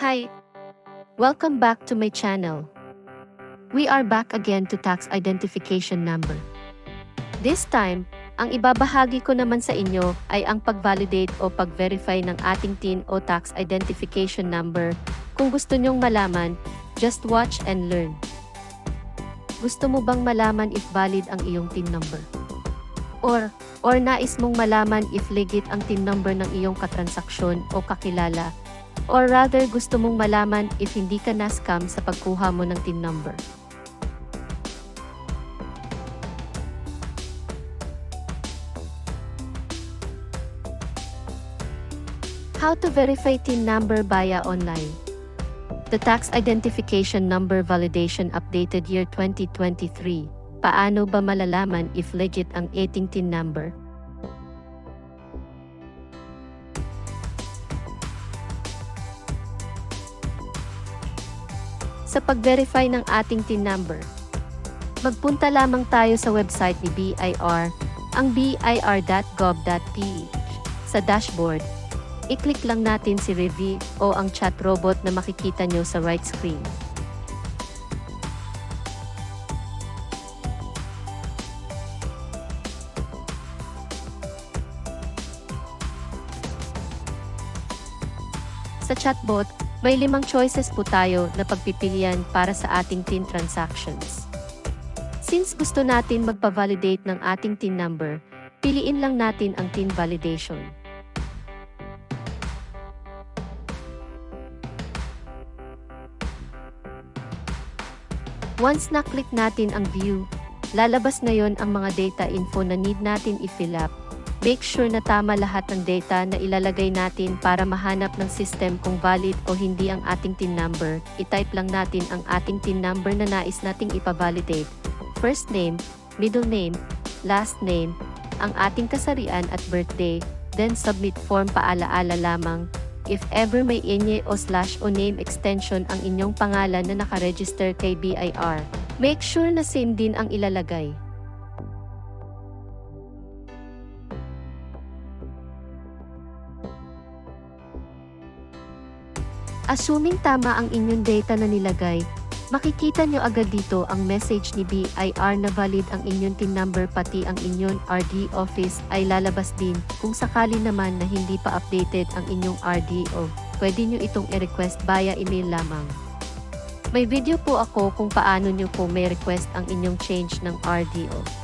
Hi! Welcome back to my channel. We are back again to tax identification number. This time, ang ibabahagi ko naman sa inyo ay ang pag-validate o pag-verify ng ating TIN o tax identification number. Kung gusto nyong malaman, just watch and learn. Gusto mo bang malaman if valid ang iyong TIN number? Or, or nais mong malaman if legit ang TIN number ng iyong katransaksyon o kakilala Or rather gusto mong malaman if hindi ka na-scam sa pagkuha mo ng TIN number. How to verify TIN number via online. The Tax Identification Number Validation Updated Year 2023. Paano ba malalaman if legit ang ating TIN number? Sa pag-verify ng ating TIN number. Magpunta lamang tayo sa website ni BIR, ang bir.gov.ph. Sa dashboard, i-click lang natin si Revi o ang chat robot na makikita nyo sa right screen. Sa chatbot, may limang choices po tayo na pagpipilian para sa ating TIN transactions. Since gusto natin magpa-validate ng ating TIN number, piliin lang natin ang TIN validation. Once na-click natin ang view, lalabas ngayon ang mga data info na need natin i-fill up Make sure na tama lahat ng data na ilalagay natin para mahanap ng system kung valid o hindi ang ating TIN number. I-type lang natin ang ating TIN number na nais nating ipavalidate. First name, middle name, last name, ang ating kasarian at birthday, then submit form paalaala lamang. If ever may enye o slash o name extension ang inyong pangalan na nakaregister kay BIR, make sure na same din ang ilalagay. Assuming tama ang inyong data na nilagay, makikita nyo agad dito ang message ni BIR na valid ang inyong TIN number pati ang inyong RD office ay lalabas din kung sakali naman na hindi pa updated ang inyong RDO. Pwede nyo itong i-request via email lamang. May video po ako kung paano nyo po may request ang inyong change ng RDO.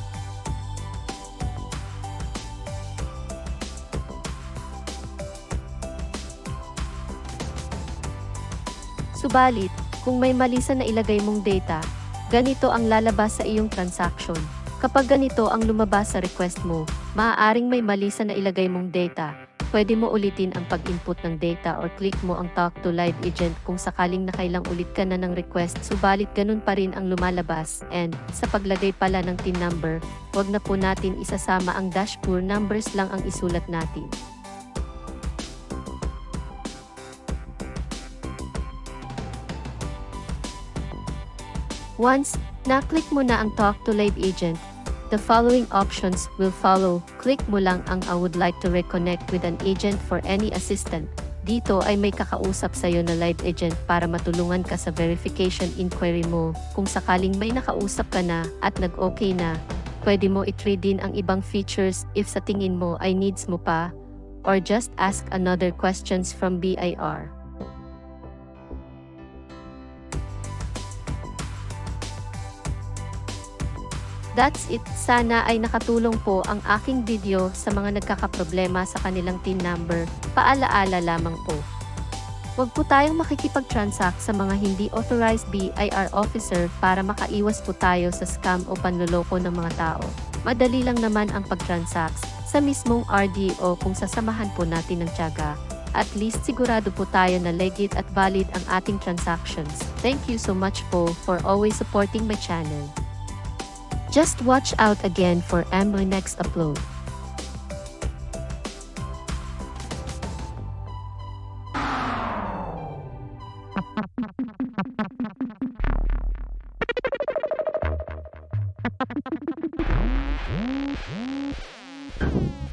Subalit, kung may mali sa nailagay mong data, ganito ang lalabas sa iyong transaction. Kapag ganito ang lumabas sa request mo, maaaring may mali sa nailagay mong data. Pwede mo ulitin ang pag-input ng data or click mo ang Talk to Live Agent kung sakaling nakailang ulit ka na ng request subalit ganun pa rin ang lumalabas. And, sa paglagay pala ng TIN number, wag na po natin isasama ang dashboard numbers lang ang isulat natin. Once na-click mo na ang Talk to Live Agent, the following options will follow. Click mo lang ang I would like to reconnect with an agent for any assistant. Dito ay may kakausap sa iyo na live agent para matulungan ka sa verification inquiry mo. Kung sakaling may nakausap ka na at nag-okay na, pwede mo i-trade din ang ibang features if sa tingin mo ay needs mo pa, or just ask another questions from BIR. That's it. Sana ay nakatulong po ang aking video sa mga nagkakaproblema sa kanilang TIN number. Paalaala lamang po. Huwag po tayong makikipag-transact sa mga hindi authorized BIR officer para makaiwas po tayo sa scam o panloloko ng mga tao. Madali lang naman ang pag-transact sa mismong RDO kung sasamahan po natin ng tiyaga. At least sigurado po tayo na legit at valid ang ating transactions. Thank you so much po for always supporting my channel. Just watch out again for my next upload.